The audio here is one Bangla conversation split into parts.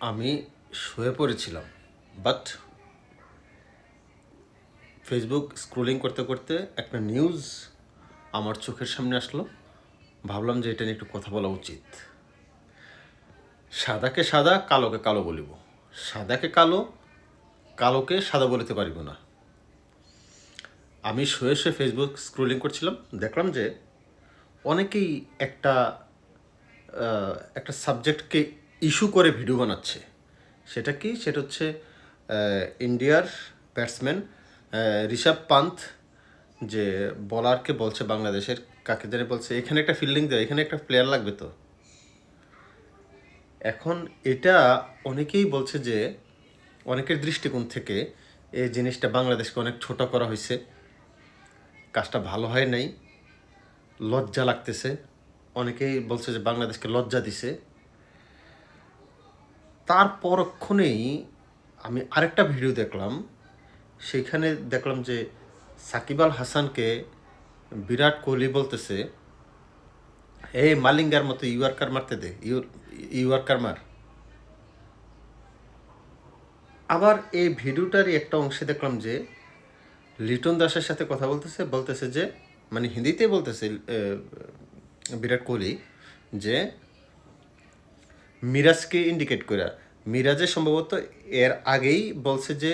আমি শুয়ে পড়েছিলাম বাট ফেসবুক স্ক্রোলিং করতে করতে একটা নিউজ আমার চোখের সামনে আসলো। ভাবলাম যে এটা নিয়ে একটু কথা বলা উচিত। সাদাকে সাদা, কালোকে কালো বলিব। সাদাকে কালো, কালোকে সাদা বলিতে পারিব না। আমি শুয়ে শুয়ে ফেসবুক স্ক্রোলিং করছিলাম, দেখলাম যে অনেকেই একটা একটা সাবজেক্টকে ইস্যু করে ভিডিও বানাচ্ছে। সেটা কি? সেটা হচ্ছে ইন্ডিয়ার ব্যাটসম্যান ঋষভ পান্ত যে বলারকে বলছে বাংলাদেশের, কাকে বলছে, এখানে একটা ফিল্ডিং দেয় এখানে একটা প্লেয়ার লাগবে তো। এখন এটা অনেকেই বলছে যে, অনেকের দৃষ্টিকোণ থেকে এই জিনিসটা বাংলাদেশকে অনেক ছোট করা হয়েছে। কাজটা ভালো হয় নাই, লজ্জা লাগতেছে। অনেকেই বলছে যে বাংলাদেশকে লজ্জা দিছে। তার পরক্ষণেই আমি আরেকটা ভিডিও দেখলাম। সেখানে দেখলাম যে সাকিব আল হাসানকে বিরাট কোহলি বলতেছে এই মালিঙ্গার মতো ইউয়ার্কার মারতে দে ইউয়ার্কার মার। আবার এই ভিডিওটারই একটা অংশে দেখলাম যে লিটন দাসের সাথে কথা বলতেছে বলতেছে যে মানে হিন্দিতে বলতেছে বিরাট কোহলি যে, মিরাজকে ইন্ডিকেট করে মিরাজে সম্ভবত এর আগেই বলছে যে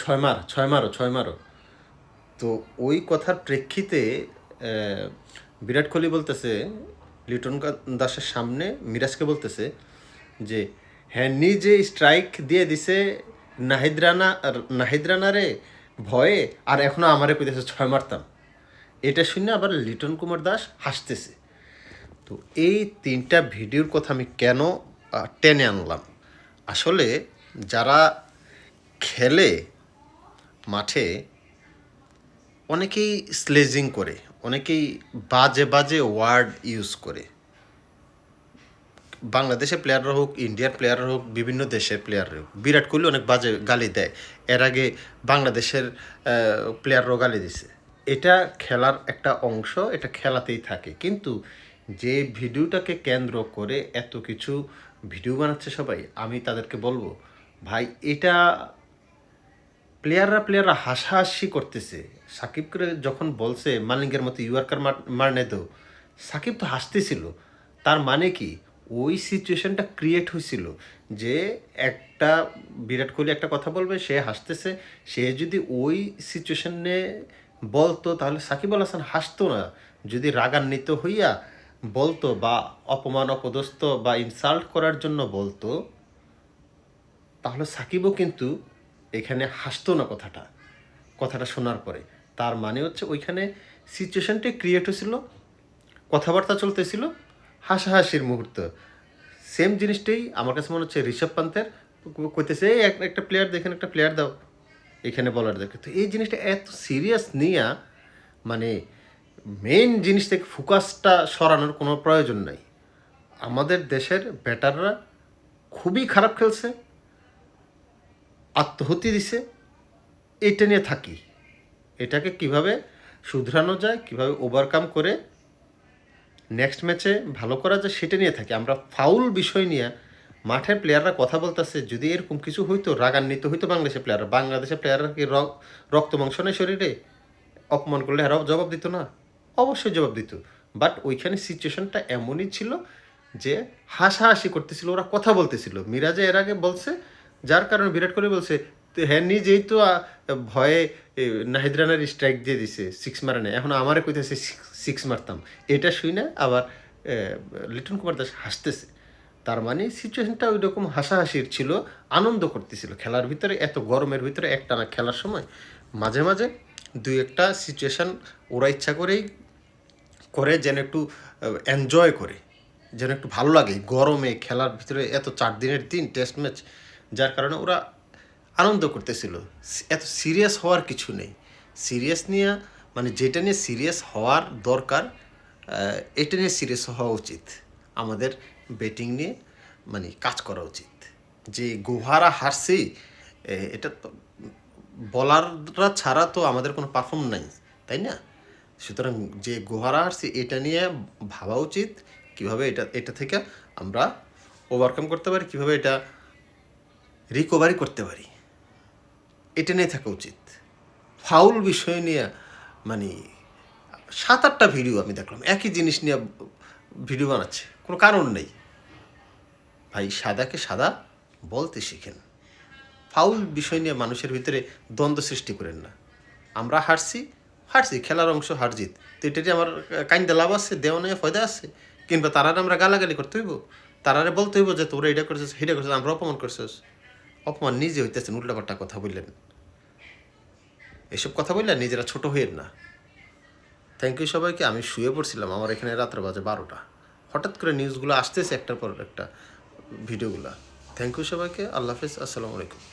ছয় মার ছয় মারো ছয় মারো তো ওই কথার প্রেক্ষিতে বিরাট কোহলি বলতেছে, লিটন দাসের সামনে মিরাজকে বলতেছে যে হ্যাঁ নিজে স্ট্রাইক দিয়ে দিছে নাহিদ রানা নাহিদ রানারে ভয়ে, আর এখনও আমারে কইতেছে ছয় মারতাম। এটা শুনে আবার লিটন কুমার দাস হাসতেছে। তো এই তিনটা ভিডিওর কথা আমি কেন টেনে আনলাম? আসলে যারা খেলে মাঠে অনেকেই স্লেজিং করে, অনেকেই বাজে বাজে ওয়ার্ড ইউজ করে। বাংলাদেশের প্লেয়াররা হোক ইন্ডিয়ার প্লেয়াররা হোক, বিভিন্ন দেশের প্লেয়াররা হোক, বিরাট কোহলি অনেক বাজে গালি দেয়। এর আগে বাংলাদেশের প্লেয়াররাও গালি দিছে। এটা খেলার একটা অংশ, এটা খেলাতেই থাকে। কিন্তু যে ভিডিওটাকে কেন্দ্র করে এত কিছু ভিডিও বানাচ্ছে সবাই, আমি তাদেরকে বলব, ভাই, এটা প্লেয়াররা প্লেয়াররা হাসাহাসি করতেছে। সাকিবকে যখন বলছে মালিঙ্গের মতো ইউয়ার্কার মারনে তো। সাকিব তো হাসতেছিল। তার মানে কি? ওই সিচুয়েশনটা ক্রিয়েট হয়েছিল যে একটা বিরাট কোহলি একটা কথা বলবে, সে হাসতেছে। সে যদি ওই সিচুয়েশনে বলতো, তাহলে সাকিব আল হাসান হাসতো না। যদি রাগান্বিত হইয়া বলতো বা অপমান, অপদস্থ বা ইনসাল্ট করার জন্য বলতো, তাহলে সাকিবও কিন্তু এখানে হাসতো না কথাটা কথাটা শোনার পরে। তার মানে হচ্ছে ওইখানে সিচুয়েশনটাই ক্রিয়েট হয়েছিল, কথাবার্তা চলতেছিল, হাসাহাসির মুহূর্ত। সেম জিনিসটাই আমার কাছে মনে হচ্ছে ঋষভ পান্তের কইতেছে, "এই এক- একটা প্লেয়ার দেখেন, একটা প্লেয়ার দাও। এখানে বলার দেখে তো এই জিনিসটা এত সিরিয়াস নিয়া মানে মেইন জিনিস থেকে ফোকাসটা সরানোর কোনো প্রয়োজন নাই। আমাদের দেশের ব্যাটাররা খুবই খারাপ খেলছে আত্মহতি দিছে, এটা নিয়ে থাকি। এটাকে কীভাবে শুধরানো যায়, কীভাবে ওভারকাম করে নেক্সট ম্যাচে ভালো করা যায়, সেটা নিয়ে থাকি। আমরা ফাউল বিষয় নিয়ে মাঠের প্লেয়াররা কথা বলতেছে, যদি এরকম কিছু হইতো, রাগান্বিত হইতো বাংলাদেশের প্লেয়াররা বাংলাদেশের প্লেয়াররা কি রক্ত মাংস নেই শরীরে? অপমান করলে এরাও জবাব দিত না। অবশ্যই জবাব দিত। বাট ওইখানে সিচুয়েশনটা এমনই ছিল যে হাসাহাসি করতেছিল, ওরা কথা বলতেছিল। মিরাজে এর আগে বলছে, যার কারণে বিরাট কোহলি বলছে হ্যাঁ নিজেই তো ভয়ে নাহিদ রানার স্ট্রাইক দিয়ে দিছে সিক্স মারে না এখন আমারে কইতেছে সিক্স মারতাম। এটা শুই না, আবার লিটন কুমার দাস হাসতেছে। তার মানে সিচুয়েশনটা ওই রকম হাসাহাসির ছিল, আনন্দ করতেছিল। খেলার ভিতরে এত গরমের ভিতরে একটানা খেলার সময়, মাঝে মাঝে দুই একটা সিচুয়েশন ওরা ইচ্ছা করেই করে যেন একটু এনজয় করে, যেন একটু ভালো লাগে। গরমে খেলার ভিতরে এত চার দিনের দিন টেস্ট ম্যাচ যার কারণে ওরা আনন্দ করতেছিল। এত সিরিয়াস হওয়ার কিছু নেই। সিরিয়াস নিয়ে মানে যেটা নিয়ে সিরিয়াস হওয়ার দরকার এটা নিয়ে সিরিয়াস হওয়া উচিত। আমাদের ব্যাটিং নিয়ে মানে কাজ করা উচিত। যে গুহারা হারছি এটা বলাররা ছাড়া তো আমাদের কোনো পারফর্ম নাই, তাই না? সুতরাং যে গুহারা হারছি এটা নিয়ে ভাবা উচিত কীভাবে এটা এটা থেকে আমরা ওভারকাম করতে পারি, কীভাবে এটা রিকভারি করতে পারি। এটা নিয়ে থাকা উচিত। ফাউল বিষয় নিয়ে মানে সাত আটটা ভিডিও আমি দেখলাম, একই জিনিস নিয়ে ভিডিও বানাচ্ছে, কোনো কারণ নেই। ভাই, সাদাকে সাদা বলতে শিখেন। ফাউল বিষয় নিয়ে মানুষের ভিতরে দ্বন্দ্ব সৃষ্টি করেন না। আমরা হারছি হারছি, খেলার অংশ হার জিত তো এটাতে আমার কাইন্দা লাভ আছে, দেওয়া নেই ফয়দা আছে, কিংবা তারারে আমরা গালাগালি করতে হইব। তারারে বলতে হইব যে, তোরা এটা করছিস, সেটা করছিস, আমরা অপমান করছিস। অপমান নিজে হইতেছেন উল্টাপাল্টা কথা বললেন। এসব কথা বললেন নিজেরা ছোট হইয়েন না। থ্যাংক ইউ সবাইকে, আমি শুয়ে পড়ছিলাম, আমার এখানে রাত্রে বাজে বারোটা। হঠাৎ করে নিউজগুলো আসতেছে একটার পর একটা ভিডিওগুলো থ্যাংক ইউ সবাইকে, আল্লাহ হাফিজ, আসসালামু আলাইকুম।